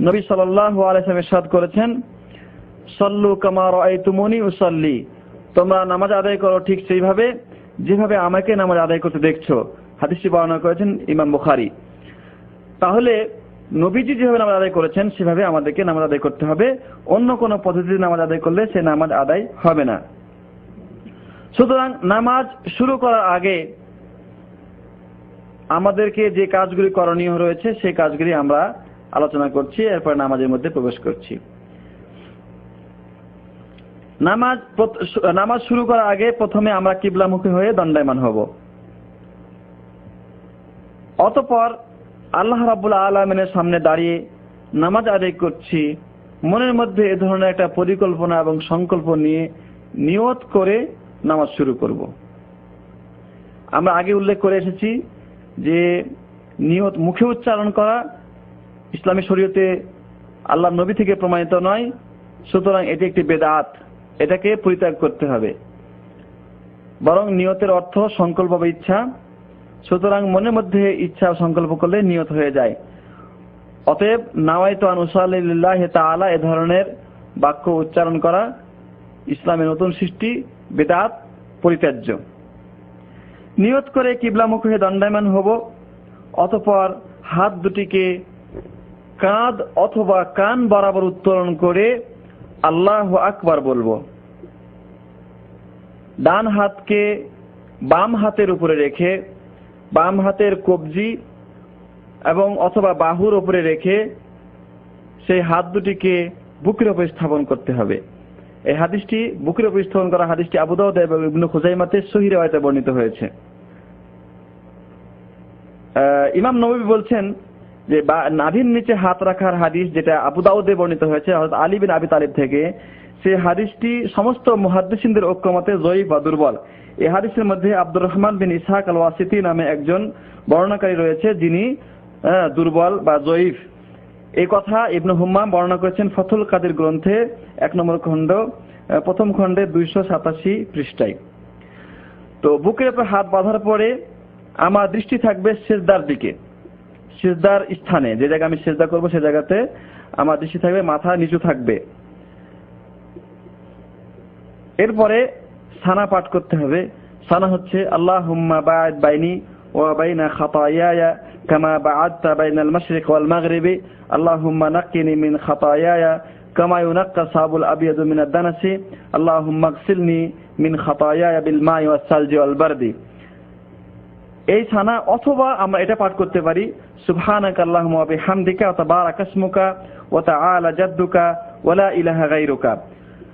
নবী সাল্লাল্লাহু আলাইহি ওয়াসাল্লাম ইরশাদ করেছেন, সল্লু কামা রাআইতুমুনি উসাল্লি। তোমরা নামাজ আদায় করো ঠিক সেইভাবে, যেভাবে আমাকে নামাজ আদায় করতে দেখছ। হাদিসটি বর্ণনা করেছেন ইমাম বুখারী। তাহলে নবীজি যেভাবে নামাজ আদায় করেছেন, সেভাবে আমাদেরকে নামাজ আদায় করতে হবে। অন্য কোন পদ্ধতিতে নামাজ আদায় করলে সে নামাজ আদায় হবে না। সুতরাং নামাজ শুরু করার আগে আমাদেরকে যে কাজগুলি করণীয় রয়েছে, সেই কাজগুলি আমরা আলোচনা করছি, এরপর নামাজের মধ্যে প্রবেশ করছি। নামাজ নামাজ শুরু করার আগে প্রথমে আমরা কিবলামুখী হয়ে দণ্ডায়মান হব। অতপর আল্লাহ রাবুল আলমিনের সামনে দাঁড়িয়ে নামাজ আদায় করছি। মনের মধ্যে এ ধরনের একটা পরিকল্পনা এবং সংকল্প নিয়ে নিয়ত করে নামাজ শুরু করব। আমরা আগে উল্লেখ করে এসেছি যে নিয়ত মুখে উচ্চারণ করা ইসলামী শরীয়তে আল্লাহ নবী থেকে প্রমাণিত নয়, সুতরাং এটি একটি বেদাত। এটাকে পরিত্যাগ করতে হবে। বরং নিয়তের অর্থ সংকল্প বা ইচ্ছা। সুতরাং মনের মধ্যে ইচ্ছা সংকল্প করলে নিয়ত হয়ে যায়। অতএব নাওয়াইত আনুসাল্লাহ তাআলা, এ ধরনের বাক্য উচ্চারণ করা ইসলামের নতুন সৃষ্টি, বেদাত, পরিত্যাজ্য। নিয়ত করে কিবলামুখ দণ্ডায়মান হব, অতপর হাত দুটিকে কাঁধ অথবা কান বরাবর উত্তোলন করে আল্লাহ আকবার বলব। ডান হাতকে বাম হাতের উপরে রেখে, বাম হাতের কবজি এবং অথবা বাহুর উপরে রেখে সেই হাত দুটিকে বুকের উপরে স্থাপন করতে হবে। এই হাদিসটি, বুকের উপর স্থাপন করা হাদিসটি আবুদাউদ এবং ইবনু খুজাইমাতে সহি বর্ণিত হয়েছে। ইমাম নবী বলছেন যে নাভির নিচে হাত রাখার হাদিস যেটা আবু দাউদে বর্ণিত হয়েছে আলী বিন আবি তালিব থেকে সেই হাদিসটি সমস্ত মুহাদ্দিসিনদের ঐক্যমতে জয়ীফ বা দুর্বল। এই হাদিসের মধ্যে আব্দুর রহমান বিন ইসাহাক আল ওয়াসিতি নামে একজন বর্ণনাকারী রয়েছে, যিনি দুর্বল বা জয়ীফ। এই কথা ইবনু হুম্মাম বর্ণনা করেছেন ফথুল কাদের গ্রন্থে, এক নম্বর খণ্ড প্রথম খণ্ডে দুইশো সাতাশি পৃষ্ঠায়। তো বুকের উপর হাত বাঁধার পরে আমার দৃষ্টি থাকবে শেষদার দিকে। সেজদার স্থানে, যে জায়গায় আমি সেজদা করব, সে জায়গাতে আমার দৃষ্টি থাকবে, মাথা নিচু থাকবে। এরপরে সানা পাঠ করতে হবে। সানা হচ্ছে আল্লাহ হুম্মা বাদ বাইনি ও বাইনা খাতায়া কামা বাআদতা বাইনাল মাশরিক ওয়াল মাগরিবি। আল্লাহুম্মা নাক্কিনি মিন খাতায়ায়া কামা ইউনাক্কা সাবুল আবিয়াদু মিন আদ-দানাসি আল্লাহুম্মা আগসিলনি মিন খাতায়ায়া বিল মাই ওয়াস সালজি ওয়াল বারদি। এই সানা অথবা আমরা এটা পাঠ করতে পারি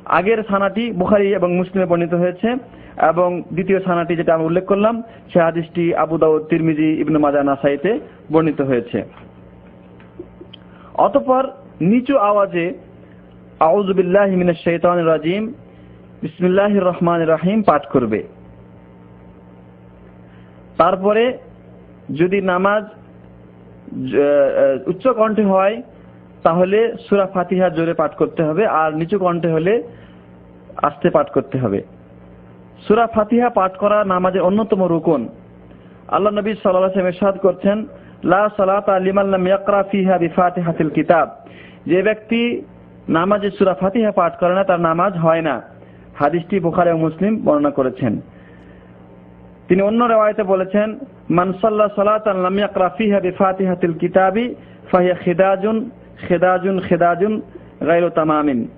আগের সানাটি বুখারী এবং মুসলিমে বর্ণিত হয়েছে এবং দ্বিতীয় সানাটি যেটা আমি উল্লেখ করলাম, সে হাদিসটি আবু দাউদ, তিরমিজি, ইবনে মাজাহ, নাসাইতে বর্ণিত হয়েছে। অতঃপর নিচু আওয়াজে আউযু বিল্লাহি রাজিম, বিসমিল্লাহির রহমানির রহিম পাঠ করবে। তারপরে যদি নামাজ উচ্চ কণ্ঠে হয়, তাহলে সুরা ফাতিহা জোরে পাঠ করতে হবে, আর নিচু কণ্ঠে হলে আস্তে পাঠ করতে হবে। সুরা ফাতিহা পাঠ করা নামাজের অন্যতম রুকন। আল্লাহ নবী আলাইহি ওয়াসাল্লাম করছেন, লা সালাতা কিতাব। যে ব্যক্তি নামাজে সুরা ফাতিহা পাঠ করে না, তার নামাজ হয় না। হাদিসটি বুখারী ও মুসলিম বর্ণনা করেছেন। তিনি অন্য রেওয়ায়তে বলেছেন, মান সাল্লা সালাতান লাম ইয়াকরা ফিহা বিফাতিহাতিল কিতাবি ফাহিয়া খিদাজুন, খেদাজুন খেদাজুন গাইরু তামামিন।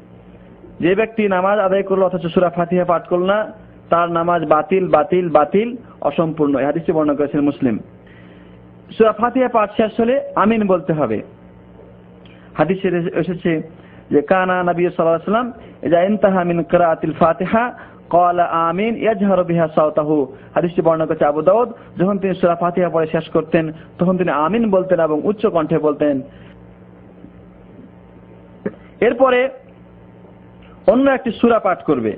যে ব্যক্তি নামাজ আদায় করল অথচ সুরা ফাতিহা পাঠ করল না, তার নামাজ বাতিল বাতিল বাতিল, অসম্পূর্ণ। এই হাদিসটি বর্ণনা করেছেন মুসলিম। সুরা ফাতিহা পাঠ শেষ হলে আমিন বলতে হবে। হাদিসে এসেছে যে, কানা নবী সাল্লাল্লাহু আলাইহি ওয়াসাল্লাম ইজা ইনতাহা মিন কিরাআতিল ফাতিহা আমিন বলতেন এবং উচ্চ কণ্ঠে বলতেন। এরপরে অন্য একটি সূরা পাঠ করবে।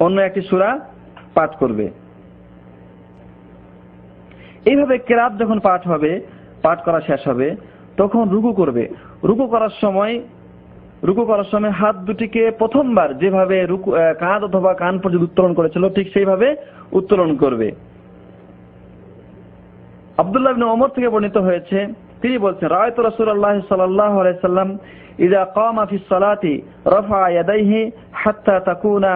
অন্য একটি সূরা পাঠ করবে। এইভাবে কেরাত যখন পাঠ হবে, পাঠ করা শেষ হবে, তখন রুকু করবে। রুকু করার সময় রুকু করার সময় হাত দুটিকে প্রথমবার যেভাবে রুকু কাঁধ অথবা কান পর্যন্ত উত্তোলন করেছিল, ঠিক সেইভাবে উত্তোলন করবে। আবদুল্লাহ ইবনে ওমর থেকে বর্ণিত হয়েছে, তিনি বলছেন, রায়ত রাসূলুল্লাহ সাল্লাল্লাহু আলাইহি সাল্লাম ইযা কামা ফিস সালাতি রাফা ইয়াদাইহি হাত্তা তাকুনা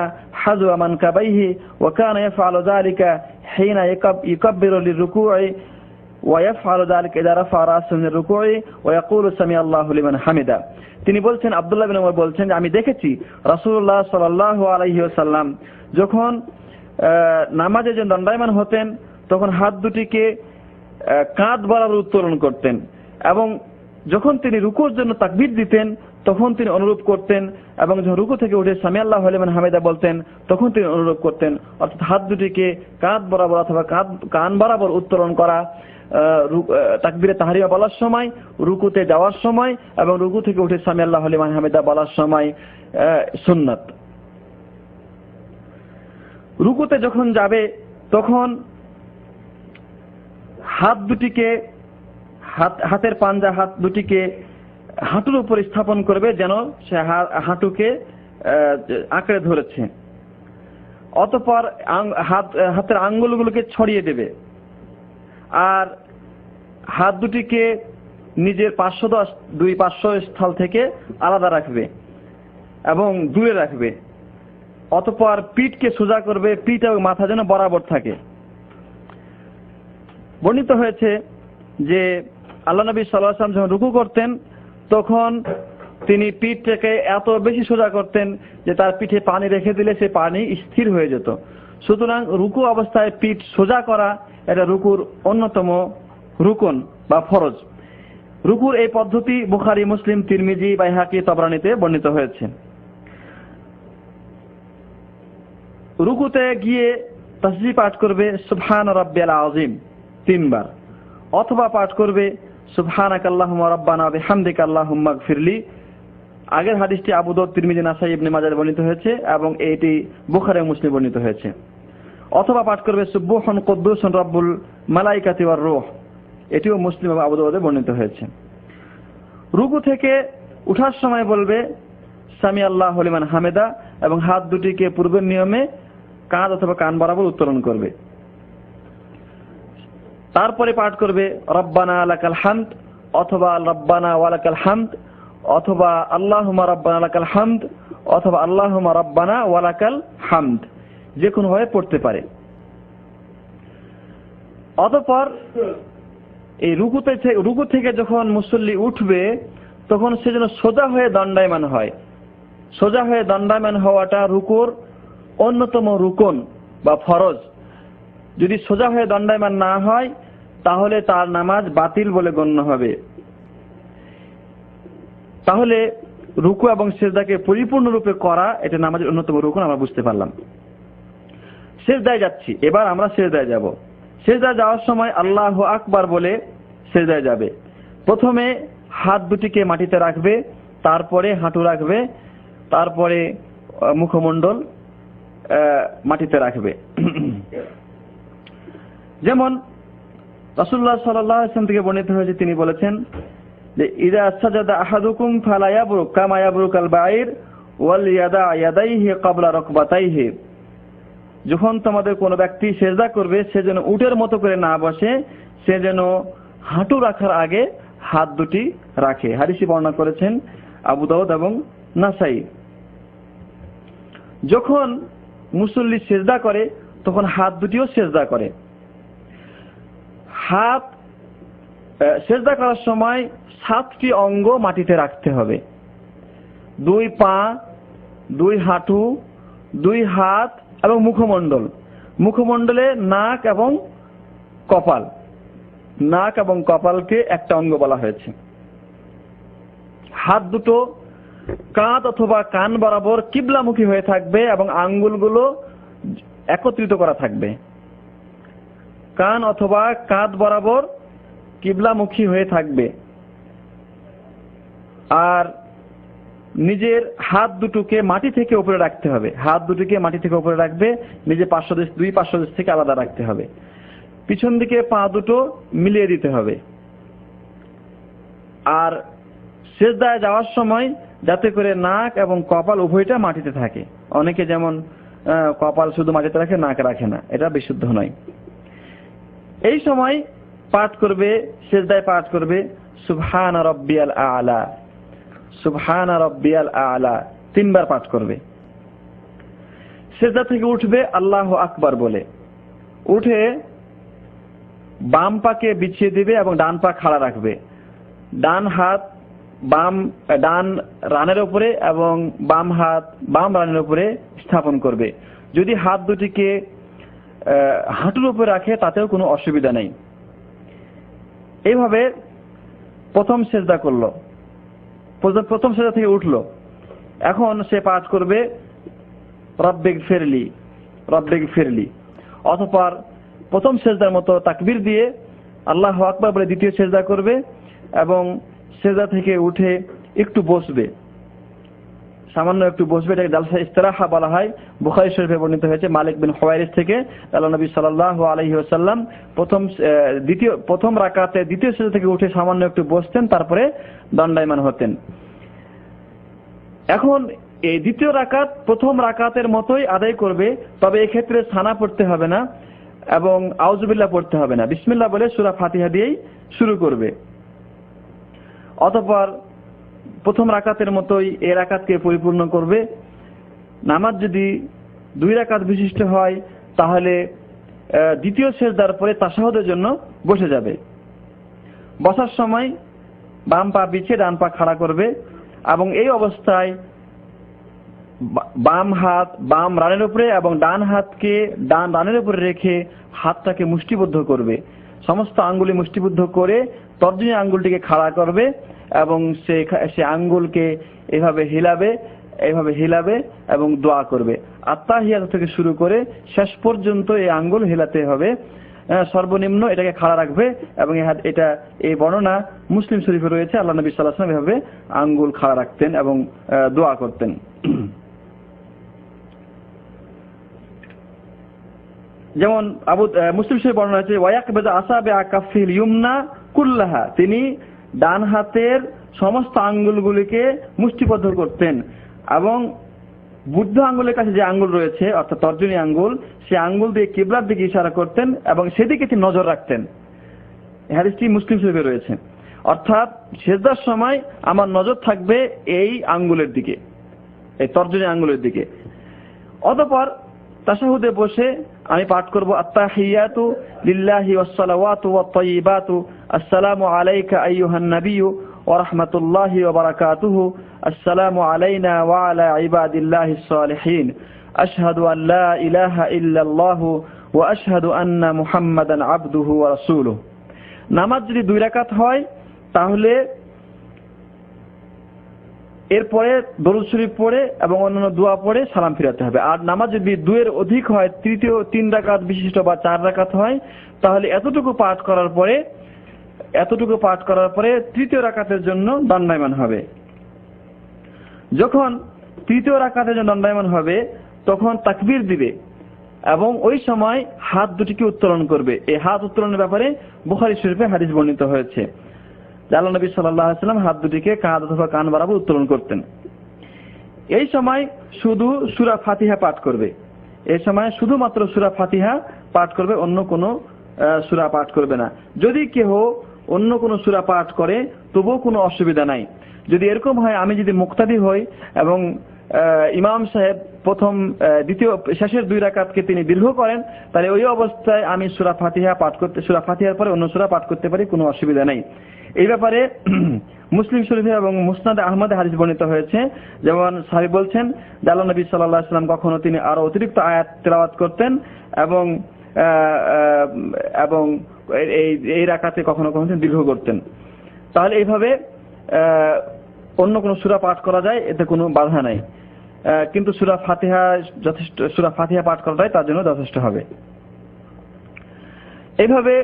মানকাবাইহি ওয়া কানা ইয়াফআলু যালিকা হিনা ويفعل ذلك إذا رفع رأسه من الركوع ويقول سمع الله لمن حمده তিনি বলছেন আব্দুল্লাহ বিন ওমর বলছেন যে আমি দেখেছি রাসূলুল্লাহ সাল্লাল্লাহু আলাইহি ওয়াসাল্লাম যখন আহ, নামাজে যে দণ্ডায়মান হতেন তখন হাত দুটিকে আহ, কাঁধ বরাবর উত্তোলন করতেন এবং যখন তিনি রুকুর জন্য তাকবীর দিতেন তখন তিনি অনুরূপ করতেন এবং যখন রুকু থেকে উঠে সামি আল্লাহ আলিমান হামিদা বলতেন তখন তিনি অনুরূপ করতেন অর্থাৎ হাত দুটিকে কাঁধ বরাবর অথবা কাঁধ কান বরাবর উত্তোলন করা আহ, রু- আহ, তাকবীরে তাহারিয়া বলার সময়, রুকুতে যাওয়ার সময় এবং রুকু থেকে উঠে সামি আল্লাহ আলিমান হামিদা বলার সময় সুন্নাত। রুকুতে যখন যাবে, তখন হাত দুটিকে, হাত, হাতের পাঞ্জা হাত দুটিকে হাঁটুর উপর স্থাপন করবে যেন সে হাঁটুকে আঁকড়ে ধরেছে। অতপর হাত, হাতের আঙ্গুলগুলোকে ছড়িয়ে দেবে। আর হাত দুটিকে নিজের পার্শ্ব দশ- দুই পার্শ্ব স্থল থেকে আলাদা রাখবে এবং দূরে রাখবে। অতপর পিঠকে সোজা করবে, পিঠ এবং মাথা যেন বরাবর থাকে। বর্ণিত হয়েছে যে আল্লাহ নবী সাল্লাম যখন রুকু করতেন, তখন তিনি পিঠটাকে এত বেশি সোজা করতেন যে তার পিঠে পানি রেখে দিলে সে পানি স্থির হয়ে যেত। সুতরাং রুকু অবস্থায় পিঠ সোজা করা এটা রুকুর অন্যতম রুকন বা ফরজ। রুকুর এই পদ্ধতি বুখারি, মুসলিম, তিরমিজি, বাইহাকি, তবরানিতে বর্ণিত হয়েছে। রুকুতে গিয়ে তসবি পাঠ করবে সুবহান রাব্বিয়াল আযীম তিনবার, অথবা পাঠ করবে সুবহানাক আল্লাহুম্মা রাব্বানা বিহামদিকা আল্লাহুম্মা গফিরলি। আগের হাদিসটি আবু দাউদ, তিরমিজি, নাসাই, ইবনে মাজাহ বর্ণিত হয়েছে এবং এটি বুখারী মুসলিম বর্ণিত হয়েছে। অথবা পাঠ করবে সুবহান কুদ্দুসুন রাব্বুল মালাইকাতি ওয়ার রূহ। এটিও মুসলিম এবং আবু দাউদে বর্ণিত হয়েছে। রুকু থেকে উঠার সময় বলবে, সামি আল্লাহ হলিমান হামেদা এবং হাত দুটিকে পূর্বের নিয়মে কাঁধ অথবা কান বরাবর উত্তোলন করবে। তারপরে পাঠ করবে, রব্বানা আলাকাল হামদ অথবা, রব্বানা ওয়ালাকাল হামদ অথবা আল্লাহুমা রব্বানা আলাকাল হামদ অথবা আল্লাহুমা রব্বানা ওয়ালাকাল হামদ যে কোনো ভাবে পড়তে পারে। অতঃপর এই রুকুতে রুকু থেকে যখন মুসল্লি উঠবে, তখন সে যেন সোজা হয়ে দণ্ডায়মান হয়। সোজা হয়ে দণ্ডায়মান হওয়াটা রুকুর অন্যতম রুকন বা ফরজ। যদি সোজা হয়ে দণ্ডায়মান না হয়, তাহলে তার নামাজ বাতিল বলে গণ্য হবে। তাহলে রুকু এবং সেজদাকে পরিপূর্ণরূপে করা এটা নামাজের অন্যতম রুকন, আমরা বুঝতে পারলাম। সেজদায় যাচ্ছি। এবার আমরা সেজদায় যাব। সেজদায় যাওয়ার সময় আল্লাহ আকবার বলে সেজদায় যাবে। প্রথমে হাত দুটিকে মাটিতে রাখবে, তারপরে হাঁটু রাখবে, তারপরে মুখমণ্ডল মাটিতে রাখবে। যেমন রাসূলুল্লাহ সাল্লাল্লাহু আলাইহি থেকে বর্ণিত হয়েছে, তিনি বলেছেন যে, ইদা সাজাদা আহাদুকুম ফালা ইয়াবরুক, কামা ইয়াবরুকাল বাঈর ওয়াল ইয়াদা ইয়াদাইহি ক্বাবলা রাকবাতাইহি। যখন তোমাদের কোনো ব্যক্তি সেজদা করবে, সে যেন উটের মতো করে না বসে, সে যেন হাঁটু রাখার আগে হাত দুটি রাখে। হাদিসি বর্ণনা করেছেন আবু দাউদ এবং নাসাই। যখন মুসল্লি সেজদা করে, তখন হাত দুটিও সেজদা করে। হাত সেজদা করার সময় সাতটি অঙ্গ মাটিতে রাখতে হবে। দুই পা, দুই হাঁটু দুই হাত এবং মুখমণ্ডল। মুখমণ্ডলে নাক এবং কপাল। নাক এবং কপালকে একটা অঙ্গ বলা হয়েছে। হাত দুটো কাঁধ অথবা কান বরাবর কিবলামুখী হয়ে থাকবে এবং আঙ্গুলগুলো একত্রিত করা থাকবে। কান অথবা কাঁধ বরাবর কিবলামুখী হয়ে থাকবে। আর নিজের হাত দুটোকে মাটি থেকে উপরে রাখতে হবে। হাত দুটোকে মাটি থেকে উপরে রাখবে, নিজের পার্শ্বদেশ দুই পার্শ্বদেশ থেকে আলাদা রাখতে হবে। পিছন দিকে পা দুটো মিলিয়ে দিতে হবে। আর শেষদায় যাওয়ার সময় যাতে করে নাক এবং কপাল উভয়টা মাটিতে থাকে। অনেকে যেমন কপাল শুধু মাটিতে রাখে, নাক রাখে না। এটা বিশুদ্ধ নয়। এই সময় পাঠ করবে শেষদায় পাঠ করবে, সুবহান রব্বিয়াল আলা। সুবহান রব্বিয়াল আলা, তিনবার পাঠ করবে। সেজদা থেকে উঠবে আল্লাহ আকবার বলে। উঠে বাম পাকে বিছিয়ে দিবে এবং ডান পা খাড়া রাখবে। ডান হাত বাম, ডান রানের উপরে এবং বাম হাত বাম রানের উপরে স্থাপন করবে। যদি হাত দুটিকে হাঁটুর উপরে রাখে, তাতেও কোনো অসুবিধা নেই। এইভাবে প্রথম সেজদা করল। প্রথম- সেজদা থেকে উঠল। এখন সে পাঠ করবে, রব্বেগ ফেরলি রব্বেগ ফেরলি। অথপর প্রথম সেজদার মতো তাকবির দিয়ে আল্লাহ আকবার বলে দ্বিতীয় সেজদা করবে এবং সেজদা থেকে উঠে একটু বসবে। সামান্য একটু বসবে, এটাকে জালসা ইস্তেরাহা বলা হয়। বুখারী শরীফে বর্ণিত হয়েছে, মালিক বিন খোয়াইরিস থেকে, আল্লাহ নবী সাল্লাল্লাহু আলাইহি ওয়াসাল্লাম প্রথম দ্বিতীয়, প্রথম রাকাতে দ্বিতীয় সেজদা থেকে উঠে সামান্য একটু বসতেন, তারপরে দণ্ডায়মান হতেন। এখন এই দ্বিতীয় রাকাত প্রথম রাকাতের মতোই আদায় করবে, তবে এক্ষেত্রে সানা পড়তে হবে না এবং আউজুবিল্লাহ পড়তে হবে না। বিসমিল্লাহ বলে সুরা ফাতিহা দিয়েই শুরু করবে। অতঃপর প্রথম রাকাতের মতোই এ রাকাতকে পরিপূর্ণ করবে। নামাজ যদি দুই রাকাত বিশিষ্ট হয়, তাহলে দ্বিতীয় শেষদার পরে তাসাহদের জন্য বসে যাবে। বসার সময় বাম পা বিছিয়ে ডান পা খাড়া করবে এবং এই অবস্থায় বাম হাত বাম রানের উপরে এবং ডান হাতকে ডান রানের উপরে রেখে হাতটাকে মুষ্টিবদ্ধ করবে। সমস্ত আঙ্গুলি মুষ্টিবদ্ধ করে তর্জনী আঙ্গুলটিকে খাড়া করবে এবং সে আঙ্গুলকে এভাবে হিলাবে এভাবে হিলাবে এবং দোয়া করবে। আত্মাহিয়াত থেকে শুরু করে শেষ পর্যন্ত এই আঙ্গুল হিলাতে হবে। সর্বনিম্ন এটাকে খাড়া রাখবে এবং এটা এই বর্ণনা মুসলিম শরীফে রয়েছে। আল্লাহ নবী সাল্লাহ আসলাম এভাবে আঙ্গুল খাড়া রাখতেন এবং দোয়া করতেন। যেমন আবু মুসলিম শরীফ বর্ণনা আছে ওয়াক বেদা আসাবে আকাফিল ইউমনা কুল্লাহা। তিনি ডান হাতের সমস্ত আঙ্গুলগুলিকে মুষ্টিবদ্ধ করতেন এবং বুদ্ধ আঙ্গুলের কাছে যে আঙ্গুল রয়েছে, অর্থাৎ তর্জনী আঙ্গুল, সে আঙ্গুল দিয়ে কিবলার দিকে ইশারা করতেন এবং সেদিকে তিনি নজর রাখতেন। হাদিসটি মুসলিম শরীফে রয়েছে। অর্থাৎ সেজদার সময় আমার নজর থাকবে এই আঙ্গুলের দিকে, এই তর্জনী আঙ্গুলের দিকে। অতঃপর তাশাহুদে বসে আমি পাঠ করব, আত্তাহিয়াতু লিল্লাহি ওয়াসসালাওয়াতু ওয়াত-তাইয়িবাতু আসসালামু আলাইকা আইয়ুহান নাবিয়্যু ওয়া রাহমাতুল্লাহি ওয়া বারাকাতুহু। আসসালামু আলাইনা ওয়া আলা ইবাদিল্লাহিস সালিহিন আশহাদু আন নামাজ যদি দুই রাকাত হয়, তাহলে এরপরে দরুদ শরীফ পড়ে এবং অন্যান্য দোয়া পড়ে সালাম ফিরাতে হবে। আর নামাজ যদি দুয়ের অধিক হয়, তৃতীয় তিন রাকাত বিশিষ্ট বা চার রাকাত হয়, তাহলে এতটুকু পাঠ করার পরে, এতটুকু পাঠ করার পরে তৃতীয় রাকাতের জন্য দণ্ডায়মান হবে। যখন তৃতীয় রাকাতের জন্য দণ্ডায়মান হবে, তখন তাকবির দিবে এবং ওই সময় হাত দুটিকে উত্তোলন করবে। এই হাত উত্তোলনের ব্যাপারে বুখারী শরীফে হাদিস বর্ণিত হয়েছে। আল্লাহ নবী সাল্লাহ সাল্লাম হাত দুটিকে কাঁধ অথবা কান বরাবর উত্তোলন করতেন। এই সময় শুধু সুরা ফাতিহা পাঠ করবে। এই সময় শুধুমাত্র সুরা ফাতিহা পাঠ করবে, অন্য কোনো সুরা পাঠ করবে না। যদি কেহ অন্য কোনো সুরা পাঠ করে, তবুও কোনো অসুবিধা নাই। যদি এরকম হয়, আমি যদি মুক্তাদি হই এবং ইমাম সাহেব প্রথম দ্বিতীয়, শেষের দুই রাকাতকে তিনি দীর্ঘ করেন। তাহলে ওই অবস্থায় আমি সুরা ফাতিহা পাঠ করতে, সূরা ফাতিহার পরে অন্য সুরা পাঠ করতে পারি, কোনো অসুবিধা নাই। এই ব্যাপারে মুসলিম শরীফে এবং মুসনাদ আহমদে হাদিস বর্ণিত হয়েছে। যেমন সাহেব বলছেন আল্লাহ নবী আলাইহি সাল্লাম কখনো তিনি আরও অতিরিক্ত আয়াত তেলাওয়াত করতেন এবং এবং এই এই রাকাতে কখনো কখনো দীর্ঘ করতেন। তাহলে এইভাবে অন্য কোনো সুরা পাঠ করা যায়, এতে কোনো বাধা নাই। কিন্তু সুরা ফাতিহা যথেষ্ট, সুরা ফাতিহা পাঠ করা যায় তার জন্য যথেষ্ট হবে। এইভাবে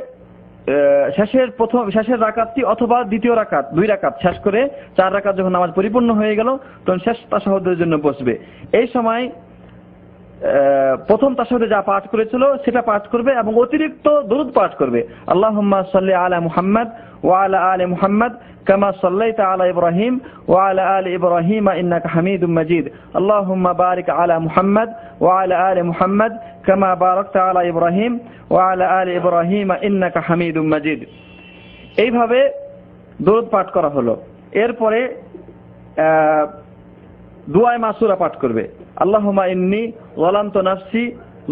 শেষের প্রথম, শেষের রাকাতটি অথবা দ্বিতীয় রাকাত, দুই রাকাত শেষ করে চার রাকাত যখন নামাজ পরিপূর্ণ হয়ে গেল, তখন শেষ তাসাহদের জন্য বসবে। এই সময় প্রথম তাসাহুদে যা পাঠ করেছিল সেটা পাঠ করবে এবং অতিরিক্ত দরুদ পাঠ করবে আল্লাহুম্মা সাল্লি আলা মুহাম্মদ ওয়া আলা আলি মুহাম্মদ كما صليت على إبراهيم وعلى آل إبراهيم إنك حميد مجيد اللهم بارك على محمد وعلى آل محمد كما باركت على إبراهيم وعلى آل إبراهيم إنك حميد مجيد এইভাবে দরুদ পাঠ করা হলো এরপরে আহ, দুয়ায় মাসুরা পাঠ করবে আল্লাহুমা ইন্নি ওয়ালামতু নাফসি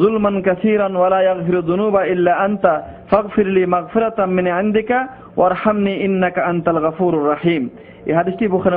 জুলমান কাসিরান ওয়ালা ইয়াগফিরু যুনুবা ইল্লা আনতা ফাগফিরলি মাগফিরাতাম মিন ইনদিকা ওয়ারহামনি ইন্নাকা আনতাল গাফুরুর রাহিম। এই হাদিসটি বুখারী